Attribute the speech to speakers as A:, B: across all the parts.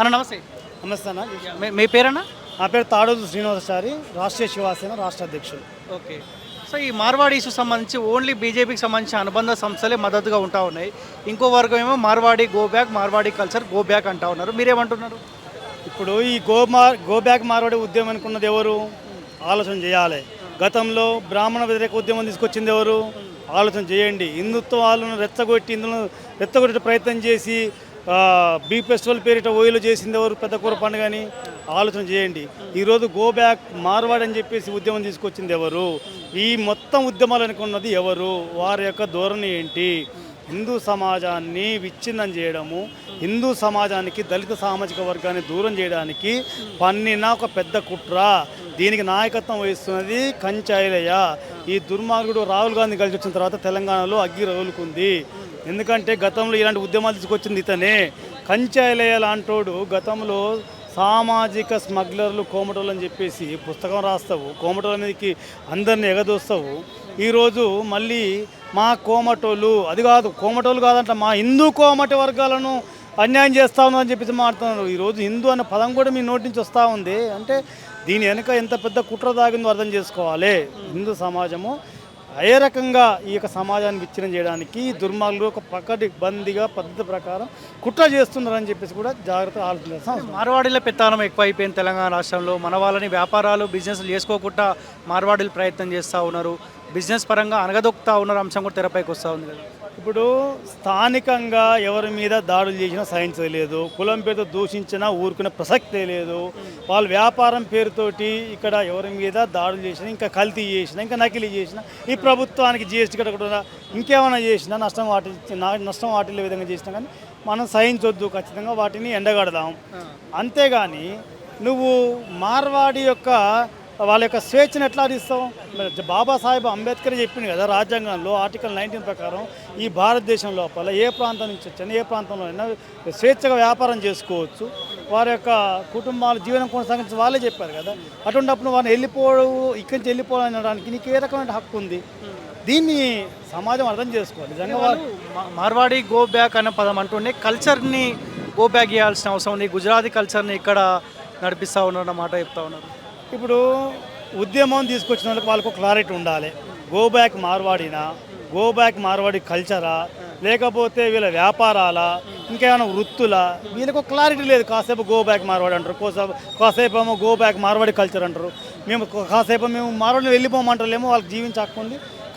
A: అన్న నమస్తే.
B: నమస్తే అన్న.
A: మీ- మీ పేరన్నా?
B: నా పేరు తాడోజు శ్రీనివాసాచారి రాష్ట్రీయ శివసేన రాష్ట్ర అధ్యక్షులు
A: ఓకే. సో ఈ మార్వాడి ఇష్యూ సంబంధించి ఓన్లీ బీజేపీకి సంబంధించిన అనుబంధ సంస్థలే మద్దతుగా ఉంటా ఉన్నాయి. ఇంకో వర్గం ఏమో Marwadi go back Marwadi culture go back అంటా ఉన్నారు. మీరేమంటున్నారు?
B: ఇప్పుడు ఈ గో మార్ గో బ్యాక్ మార్వాడి ఉద్యమం అనుకున్నది ఎవరు? ఆలోచన చేయాలి. గతంలో బ్రాహ్మణ వ్యతిరేక ఉద్యమం తీసుకొచ్చింది ఎవరు? ఆలోచన చేయండి. హిందుత్వ వాళ్ళను రెచ్చగొట్టి ఇందులో రెచ్చగొట్టే ప్రయత్నం చేసి బీ ఫెస్టివల్ పేరిట ఓయిలు చేసింది ఎవరు? పెద్ద కూర పండుగని ఆలోచన చేయండి. ఈరోజు గో బ్యాక్ అని చెప్పేసి ఉద్యమం తీసుకొచ్చింది ఎవరు? ఈ మొత్తం ఉద్యమాలు అనుకున్నది ఎవరు? వారి యొక్క ధోరణి ఏంటి? హిందూ సమాజాన్ని విచ్ఛిన్నం చేయడము హిందూ సమాజానికి దళిత సామాజిక వర్గాన్ని దూరం చేయడానికి పన్నిన ఒక పెద్ద కుట్ర. దీనికి నాయకత్వం వహిస్తున్నది కంచాయిలయ్య ఈ దుర్మార్గుడు రాహుల్ గాంధీ కలిసి వచ్చిన తర్వాత తెలంగాణలో అగ్గి రగులుకుంది. ఎందుకంటే గతంలో ఇలాంటి ఉద్యమాలు తీసుకొచ్చింది ఇతనే. కంచాయలయ లాంటోడు గతంలో సామాజిక స్మగ్లర్లు కోమటోళ్ళు అని చెప్పేసి పుస్తకం రాస్తావు కోమటోళ్ళ మీదకి అందరిని ఎగదోస్తావు. ఈరోజు మళ్ళీ మా కోమటోళ్ళు అది కాదు కోమటోళ్ళు కాదంట మా హిందూ కోమటి వర్గాలను అన్యాయం చేస్తా ఉందని చెప్పేసి మాట్లాడుతున్నారు. ఈరోజు హిందూ అనే పదం కూడా మీ నోటి నుంచి వస్తూ ఉంది. అంటే దీని వెనుక ఎంత పెద్ద కుట్ర దాగిందో అర్థం చేసుకోవాలి. హిందూ సమాజము ఏ రకంగా ఈ యొక్క సమాజాన్ని విచ్ఛిన్నం చేయడానికి దుర్మార్గులు ఒక పక్కటి బందీగా పద్ధతి ప్రకారం కుట్ర చేస్తున్నారని చెప్పేసి కూడా జాగ్రత్త ఆలోచించాల్సిన
A: మార్వాడీల పెత్తానం ఎక్కువ అయిపోయింది తెలంగాణ రాష్ట్రంలో. మన వాళ్ళని వ్యాపారాలు బిజినెస్లు చేసుకోకుండా మార్వాడీలు ప్రయత్నం చేస్తూ ఉన్నారు. బిజినెస్ పరంగా అనగదొక్కుతా ఉన్నారు అంశం కూడా తెరపైకి వస్తూ ఉంది కదా.
B: ఇప్పుడు స్థానికంగా ఎవరి మీద దాడులు చేసినా సహించలేదు కులం పేరుతో దూషించినా ఊరుకునే ప్రసక్తే లేదు వాళ్ళ వ్యాపారం పేరుతోటి ఇక్కడ ఎవరి మీద దాడులు చేసినా ఇంకా కల్తీ చేసినా ఇంకా నకిలీ చేసినా ఈ ప్రభుత్వానికి జిఎస్టీ కట్టకుండా ఇంకేమైనా చేసినా నష్టం వాటి నష్టం వాటిల్లే విధంగా చేసినా కానీ మనం సహించొద్దు ఖచ్చితంగా వాటిని ఎండగడదాం. అంతేగాని నువ్వు మార్వాడి యొక్క వాళ్ళ యొక్క స్వేచ్ఛను ఎట్లా ఇస్తావు మరి బాబాసాహెబ్ అంబేద్కర్ చెప్పింది కదా రాజ్యాంగంలో ఆర్టికల్ నైన్టీన్ ప్రకారం ఈ భారతదేశం లోపల ఏ ప్రాంతం నుంచి వచ్చినా ఏ ప్రాంతంలో అయినా స్వేచ్ఛగా వ్యాపారం చేసుకోవచ్చు. వారి యొక్క కుటుంబాల జీవనం కొనసాగించి వాళ్ళే చెప్పారు కదా. అటువంటిప్పుడు వారిని వెళ్ళిపోవడం ఇక్కడి నుంచి వెళ్ళిపోవడం అనడానికి నీకు ఏ రకమైన హక్కు ఉంది? దీన్ని సమాజం అర్థం చేసుకోవాలి. నిజంగా
A: మార్వాడి గో బ్యాక్ అనే పదం అంటుండే. కల్చర్ని గో బ్యాక్ చేయాల్సిన అవసరం ఉంది. గుజరాతీ కల్చర్ని ఇక్కడ నడిపిస్తూ ఉన్నారు మాట చెప్తా ఉన్నారు.
B: ఇప్పుడు ఉద్యమం తీసుకొచ్చిన వాళ్ళకి వాళ్ళకు క్లారిటీ ఉండాలి. గో బ్యాక్ మార్వాడినా గో బ్యాక్ మార్వాడి కల్చరా లేకపోతే వీళ్ళ వ్యాపారాల ఇంకేమైనా వృత్తులా వీళ్ళకు క్లారిటీ లేదు. కాసేపు గో బ్యాక్ మార్వాడి అంటారు కోసేపు కాసేపు ఏమో గో బ్యాక్ మార్వాడి కల్చర్ అంటారు. మేము కాసేపు మేము మార్వాడిని వెళ్ళిపోమంటారేమో వాళ్ళకి జీవించే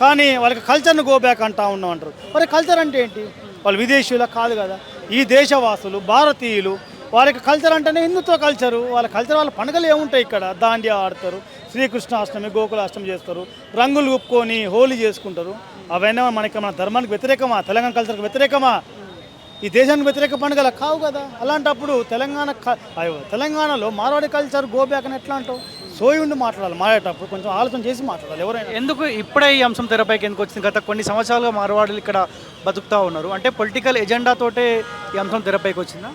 B: కానీ వాళ్ళకి కల్చర్ని గో బ్యాక్ అంటా ఉన్నాం అంటారు. మరి కల్చర్ అంటే ఏంటి? వాళ్ళు విదేశీయుల కాదు కదా. ఈ దేశవాసులు భారతీయులు వాళ్ళకి కల్చర్ అంటేనే హిందుత్వ కల్చరు వాళ్ళ కల్చర్ వాళ్ళ పండుగలు ఏముంటాయి ఇక్కడ? దాండియా ఆడతారు శ్రీకృష్ణాష్టమి గోకులాష్టమి చేస్తారు రంగులు ఒప్పుకొని హోలీ చేసుకుంటారు. అవన్నీ మనకి మన ధర్మానికి వ్యతిరేకమా? తెలంగాణ కల్చర్కి వ్యతిరేకమా? ఈ దేశానికి వ్యతిరేక పండుగలు కావు కదా? అలాంటప్పుడు తెలంగాణ తెలంగాణలో మార్వాడి కల్చర్ గోబ్యాక్ అని ఎట్లా అంటావు? సోయి ఉండి మాట్లాడాలి మాట్లాడేటప్పుడు కొంచెం ఆలోచన చేసి మాట్లాడాలి ఎవరైనా.
A: ఎందుకు ఇప్పుడే ఈ అంశం తెరపైకి ఎందుకు వచ్చింది? గత కొన్ని సంవత్సరాలుగా మార్వాడీలు ఇక్కడ బతుకుతూ ఉన్నారు. అంటే పొలిటికల్ ఎజెండాతోటే ఈ అంశం తెరపైకి వచ్చిందా?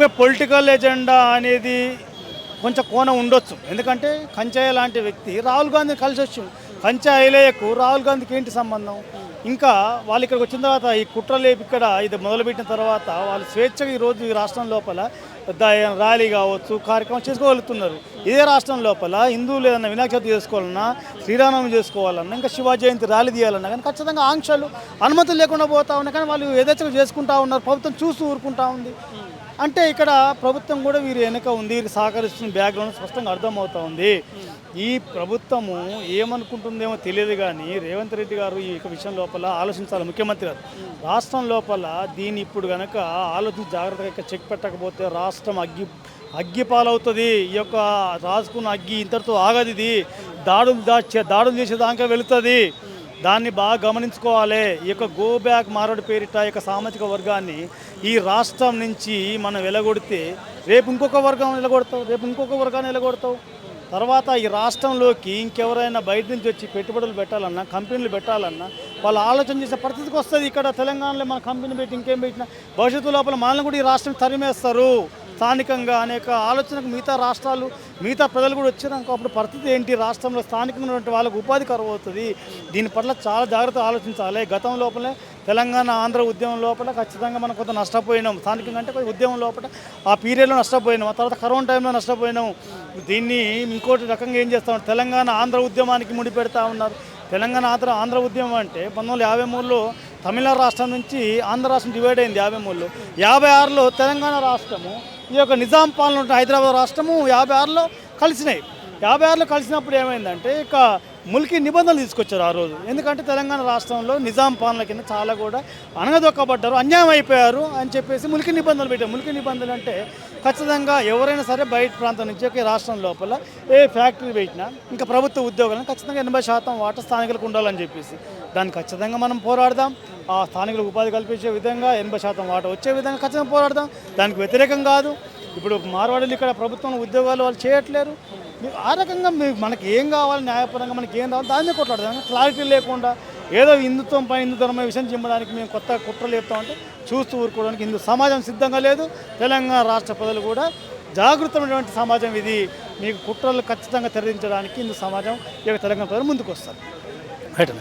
B: చెప్పే పొలిటికల్ ఎజెండా అనేది కొంచెం కోణం ఉండొచ్చు. ఎందుకంటే కంచాయ లాంటి వ్యక్తి రాహుల్ గాంధీ కలిసి వచ్చింది కంచాయలేయకు రాహుల్ గాంధీకి ఏంటి సంబంధం? ఇంకా వాళ్ళు ఇక్కడికి వచ్చిన తర్వాత ఈ కుట్రలేపు ఇక్కడ ఇది మొదలుపెట్టిన తర్వాత వాళ్ళు స్వేచ్ఛగా ఈరోజు ఈ రాష్ట్రం లోపల పెద్ద ర్యాలీ కావచ్చు కార్యక్రమం చేసుకోగలుగుతున్నారు. ఇదే రాష్ట్రం లోపల హిందువులు ఏదైనా వినాయక చవితి చేసుకోవాలన్నా శ్రీరామనవమి చేసుకోవాలన్నా ఇంకా శివ జయంతి ర్యాలీ తీయాలన్నా కానీ ఖచ్చితంగా ఆంక్షలు అనుమతులు లేకుండా పోతా ఉన్నాయి. కానీ వాళ్ళు ఏదైతే చేసుకుంటా ఉన్నారు. ప్రభుత్వం చూసి ఊరుకుంటా ఉంది. అంటే ఇక్కడ ప్రభుత్వం కూడా వీరి వెనుక ఉంది. వీరికి సహకరిస్తున్న బ్యాక్గ్రౌండ్ స్పష్టంగా అర్థమవుతా ఉంది. ఈ ప్రభుత్వము ఏమనుకుంటుందేమో తెలియదు కానీ రేవంత్ రెడ్డి గారు ఈ యొక్క విషయం లోపల ఆలోచించాలి. ముఖ్యమంత్రి గారు రాష్ట్రం లోపల దీన్ని ఇప్పుడు కనుక ఆలోచించి జాగ్రత్తగా చెక్ పెట్టకపోతే రాష్ట్రం అగ్గి అగ్గి పాలవుతుంది. ఈ యొక్క రాసుకున్న అగ్గి ఇంతటితో ఆగదు ఇది. దాడులు దాచే దాడులు చేసేదాకా వెళుతుంది. దాన్ని బాగా గమనించుకోవాలి. ఈ యొక్క గో బ్యాక్ మారడు పేరిట ఈ యొక్క సామాజిక వర్గాన్ని ఈ రాష్ట్రం నుంచి మనం వెలగొడితే రేపు ఇంకొక వర్గం వెలగొడతావు రేపు ఇంకొక వర్గాన్ని వెలగొడతావు. తర్వాత ఈ రాష్ట్రంలోకి ఇంకెవరైనా బయట నుంచి వచ్చి పెట్టుబడులు పెట్టాలన్నా కంపెనీలు పెట్టాలన్నా వాళ్ళు ఆలోచన చేసే పరిస్థితికి వస్తుంది ఇక్కడ తెలంగాణలో మన కంపెనీ పెట్టి ఇంకేం పెట్టినా. భవిష్యత్తు లోపల మనల్ని కూడా ఈ రాష్ట్రం తరిమేస్తారు. స్థానికంగా అనేక ఆలోచనకు మిగతా రాష్ట్రాలు మిగతా ప్రజలు కూడా వచ్చినాక అప్పుడు పరిస్థితి ఏంటి? రాష్ట్రంలో స్థానికంగా ఉన్నటువంటి వాళ్ళకు ఉపాధి కరువు అవుతుంది. దీని పట్ల చాలా జాగ్రత్తగా ఆలోచించాలి. గతం లోపలే తెలంగాణ ఆంధ్ర ఉద్యమం లోపల ఖచ్చితంగా మనం కొంత నష్టపోయినాం. స్థానికంగా అంటే కొంచెం ఉద్యమం లోపల ఆ పీరియడ్లో నష్టపోయినాం. ఆ తర్వాత కరోనా టైంలో నష్టపోయినాం. దీన్ని ఇంకోటి రకంగా ఏం చేస్తాం తెలంగాణ ఆంధ్ర ఉద్యమానికి ముడి పెడతా ఉన్నారు. తెలంగాణ ఆంధ్ర ఆంధ్ర ఉద్యమం అంటే పంతొమ్మిది యాభై మూడులో తమిళనాడు రాష్ట్రం నుంచి ఆంధ్ర రాష్ట్రం డివైడ్ అయింది యాభై మూడులో. యాభై ఆరులో తెలంగాణ రాష్ట్రము ఈ యొక్క నిజాం పాలన ఉన్న హైదరాబాద్ రాష్ట్రము యాభై ఆరులో కలిసినాయి. యాభై ఆరులో కలిసినప్పుడు ఏమైందంటే ఇక ములికి నిబంధనలు తీసుకొచ్చారు ఆ రోజు. ఎందుకంటే తెలంగాణ రాష్ట్రంలో నిజాం పాలన కింద చాలా కూడా అణగదొక్కబడ్డారు అన్యాయం అయిపోయారు అని చెప్పేసి ములికి నిబంధనలు పెట్టారు. ములికి నిబంధనలు అంటే ఖచ్చితంగా ఎవరైనా సరే బయట ప్రాంతం నుంచి ఒక రాష్ట్రం లోపల ఏ ఫ్యాక్టరీ పెట్టినా ఇంకా ప్రభుత్వ ఉద్యోగాలను ఖచ్చితంగా ఎనభై శాతం వాటా స్థానికులకు ఉండాలని చెప్పేసి దాన్ని ఖచ్చితంగా మనం పోరాడదాం. ఆ స్థానికులకు ఉపాధి కల్పించే విధంగా ఎనభై శాతం వాటా వచ్చే విధంగా ఖచ్చితంగా పోరాడదాం. దానికి వ్యతిరేకం కాదు. ఇప్పుడు మార్వాడీలు ఇక్కడ ప్రభుత్వం ఉద్యోగాలు వాళ్ళు చేయట్లేరు. మీకు ఆ రకంగా మీకు మనకి ఏం కావాలి న్యాయపరంగా మనకి ఏం కావాలి దాన్ని కొట్లాడదాం. క్లారిటీ లేకుండా ఏదో హిందుత్వం పై హిందూ ధర్మ విషయం చెప్పడానికి మేము కొత్త కుట్రలు చెప్తామంటే చూస్తూ ఊరుకోవడానికి హిందూ సమాజం సిద్ధంగా లేదు. తెలంగాణ రాష్ట్ర ప్రజలు కూడా జాగృతమైనటువంటి సమాజం ఇది. మీకు కుట్రలు ఖచ్చితంగా తెరదించడానికి హిందూ సమాజం ఇక తెలంగాణ ప్రజలు ముందుకు వస్తారు